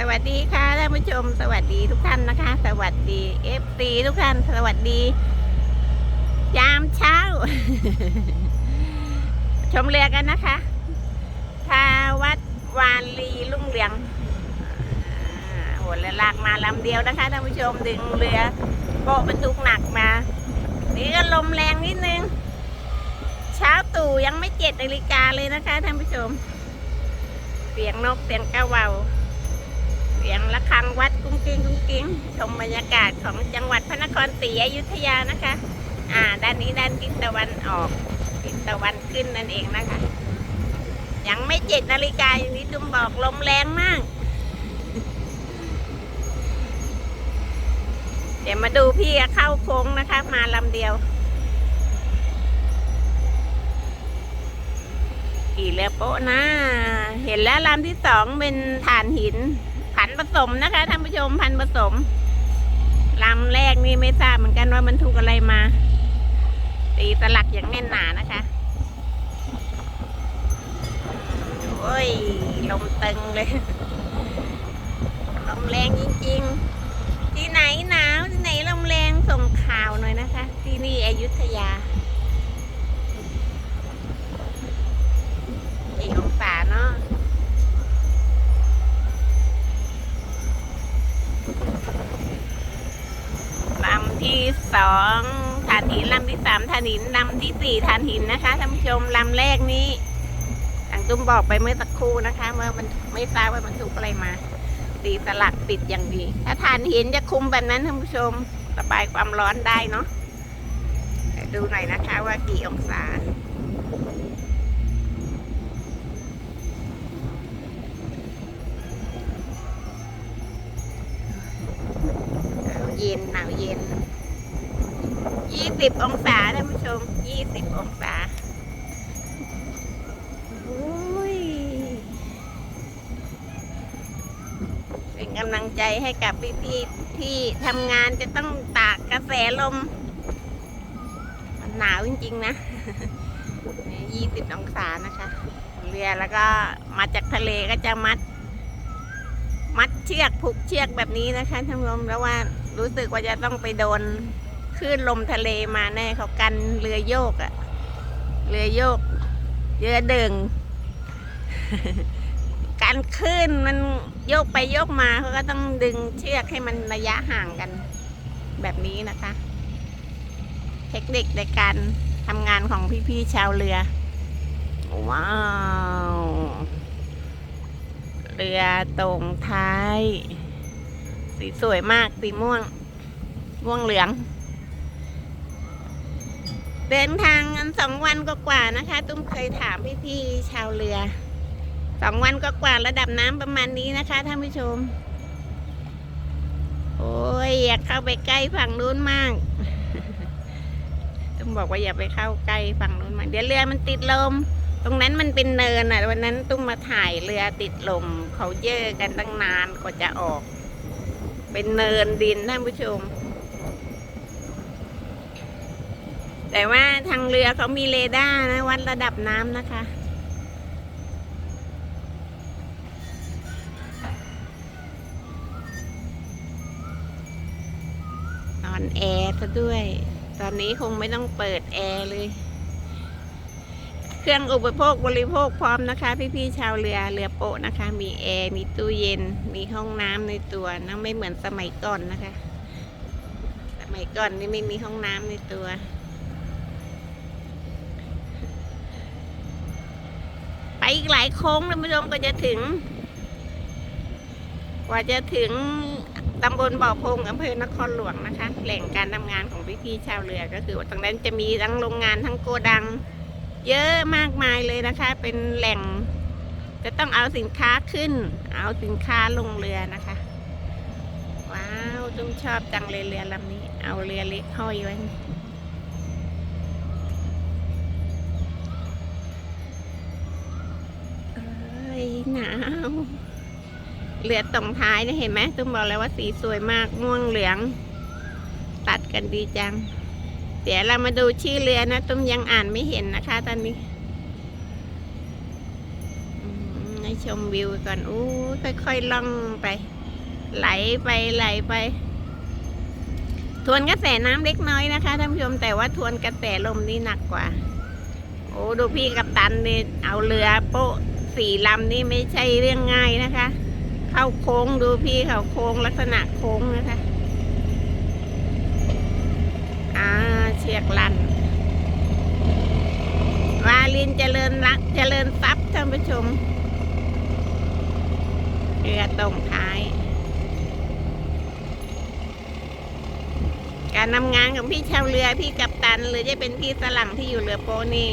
สวัสดีค่ะท่านผู้ชม สวัสดีทุกท่านนะคะ สวัสดีเอฟซีทุกท่าน สวัสดี ยามเช้า ชมเรือกันนะคะทาวัดวานลีลุ่งเรืองโหเรือลากมาลำเดียวนะคะท่านผู้ชมดึงเรือโบกบรรทุกหนักมา นี่ก็ลมแรงนิดนึง เช้าตู่ยังไม่เจ็ดนาฬิกาเลยนะคะท่านผู้ชม เสียงนกเสียงกระเหว่า เสียงะระฆังวัดกุ้งกิ้งกุ้งกิ้งชมบรรยากาศของจังหวัดพระนครศรีอยุธยานะคะ อ่า ด้านนี้ด้านทิศตะวันออกทิศตะวันขึ้นนั่นเองนะคะ ยังไม่เจ็ดนาฬิกาอย่างที่ตุ้มบอกลมแรงมาก เดี๋ยวมาดูพี่เข้าโค้งนะคะ มาลำเดียวกี่เรือโป๊ะนะ เห็นแล้วลำที่สองเป็นฐานหิน ผันผสมนะคะท่านผู้ชมพันผสมลำแรกนี่ไม่ทราบเหมือนกันว่ามันถูกอะไรมา ตีสลักอย่างแน่นหนานะคะโอ้ยลมตึงเลยลมแรงจริงๆ ที่ไหนหนาวที่ไหนลมแรงส่งข่าวหน่อยนะคะ ที่นี่อยุธยา ที่สองฐานหินลำที่สามฐานหินลำที่สี่ฐานหินนะคะท่านผู้ชมลำแรกนี้ทางตุ้มบอกไปเมื่อสักครู่นะคะ เมื่อมันไม่ทราบว่ามันถูกอะไรมาตีสลักปิดอย่างดีถ้าฐานหินจะคุมแบบนั้นท่านผู้ชมระบายความร้อนได้เนาะดูหน่อยนะคะว่ากี่องศาหนาวเย็นหนาวเย็น สิบองศาท่านผู้ชมยี่สิบองศาโอ้ยเป็นกำลังใจให้กับพี่ๆที่ทำงานจะต้องตากกระแสลม มันหนาวจริงๆนะยี่สิบองศานะคะ เรือแล้วก็มาจากทะเลก็จะมัด มัดเชือกผูกเชือกแบบนี้นะคะท่านผู้ชมแล้วว่ารู้สึกว่าจะต้องไปโดน คลื่นลมทะเลมาแน่เขากันเรือโยกอะเรือโยก เรือเดิงการคลื่นมันโยกไปโยกมาเขาก็ต้องดึงเชือกให้มันระยะห่างกัน แบบนี้นะคะ เทคนิคในการทำงานของพี่ๆชาวเรือ ว้าว เรือตรงท้าย สีสวยมากสีม่วง ม่วงเหลือง เดินทางกันสองวันกว่าๆนะคะ ตุ้มเคยถามพี่ๆชาวเรือสองวันกว่าๆระดับน้ำประมาณนี้นะคะท่านผู้ชม โอ้ยอยากเข้าไปใกล้ฝั่งนู้นมากตุ้มบอกว่าอย่าไปเข้าใกล้ฝั่งนู้นมากเดี๋ยวเรือมันติดลม ตรงนั้นมันเป็นเนินอะวันนั้นตุ้มมาถ่ายเรือติดลมเขาเยอะกันตั้งนานกว่าจะออก เป็นเนินดินท่านผู้ชม แต่ว่าทางเรือเขามีเรดาร์นะ วัดระดับน้ำนะคะ นอนแอร์ซะด้วย ตอนนี้คงไม่ต้องเปิดแอร์เลย เครื่องอุปโภคบริโภคพร้อมนะคะ พี่ๆชาวเรือเรือโปะนะคะ มีแอร์ มีตู้เย็น มีห้องน้ำในตัวนะไม่เหมือนสมัยก่อนนะคะ สมัยก่อนนี่ไม่มีห้องน้ำในตัว ไปอีก หลายโค้งท่านผู้ชมก็จะถึง กว่าจะถึงตำบลบ่อพงอำเภอนครหลวงนะคะ แหล่งการทำงานของพี่ๆชาวเรือก็คือตรงนั้นจะมีทั้งโรงงานทั้งโกดัง เยอะมากมายเลยนะคะ เป็นแหล่งจะต้องเอาสินค้าขึ้น เอาสินค้าลงเรือนะคะ ว้าวตุ้มชอบจังเลยเรือลำนี้ เอาเรือเล็กห้อยไว้ ยหนาวเรือตรงท้ายเนี่ยเห็นไหมตุ้มบอกแล้วว่าสีสวยมากม่วงเหลือง ตัดกันดีจัง เดี๋ยวเรามาดูชื่อเรือนะตุ้มยังอ่านไม่เห็นนะคะ ตอนนี้อืมในชมวิวก่อนอู้ค่อยๆล่องไป ไหลไปไหลไป ทวนกระแสน้ำเล็กน้อยนะคะท่านผู้ชมแต่ว่าทวนกระแสลมนี่หนักกว่า โอ้ดูพี่กับตันนี่เอาเรือโป๊ะ สี่ลำนี่ไม่ใช่เรื่องง่ายนะคะ เข้าโค้งดูพี่เขาโค้งลักษณะโค้งนะคะ อ่าเชือกลัน วาลินเจริญรักเจริญทรัพย์ท่านผู้ชมเรือตรงท้าย การทำงานของพี่ชาวเรือพี่กัปตัน หรือจะเป็นพี่สลังที่อยู่เรือโปนี่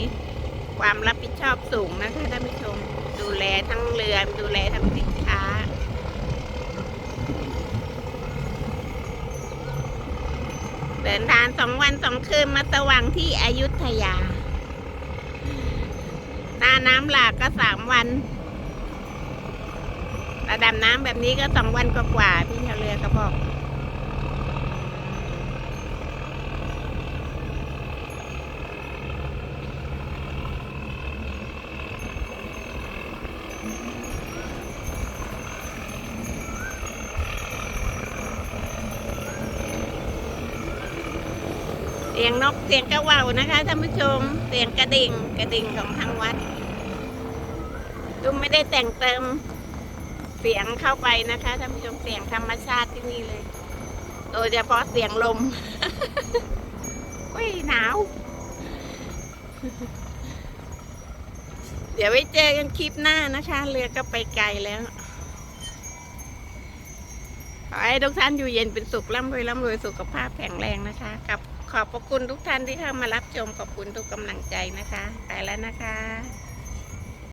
ความรับผิดชอบสูงนะคะท่านผู้ชม ดูแลทั้งเรือดูแลทั้งสินค้า เดินทางสองวันสองคืนมาสว่างที่อยุธยา หน้าน้ำหลากก็สามวัน ระดับน้ำแบบนี้ก็สองวันกว่าๆพี่ชาวเรือก็บอก เสียงนกเสียงกระว่าวนะคะท่านผู้ชมเสียงกระดิ่งกระดิ่งของทางวัดตุ้มไม่ได้แต่งเติมเสียงเข้าไปนะคะท่านผู้ชมเสียงธรรมชาติที่นี่เลย โดยเฉพาะเสียงลมโอ้ยหนาว เดี๋ยวไว้เจอกันคลิปหน้านะคะ เรือก็ไปไกลแล้วขอให้ทุกท่านอยู่เย็นเป็นสุขร่ำรวยร่ำรวยสุขภาพแข็งแรงนะคะกับ ขอบพระคุณทุกท่านที่เข้ามารับชมขอบคุณทุกกำลังใจนะคะ ไปแล้วนะคะ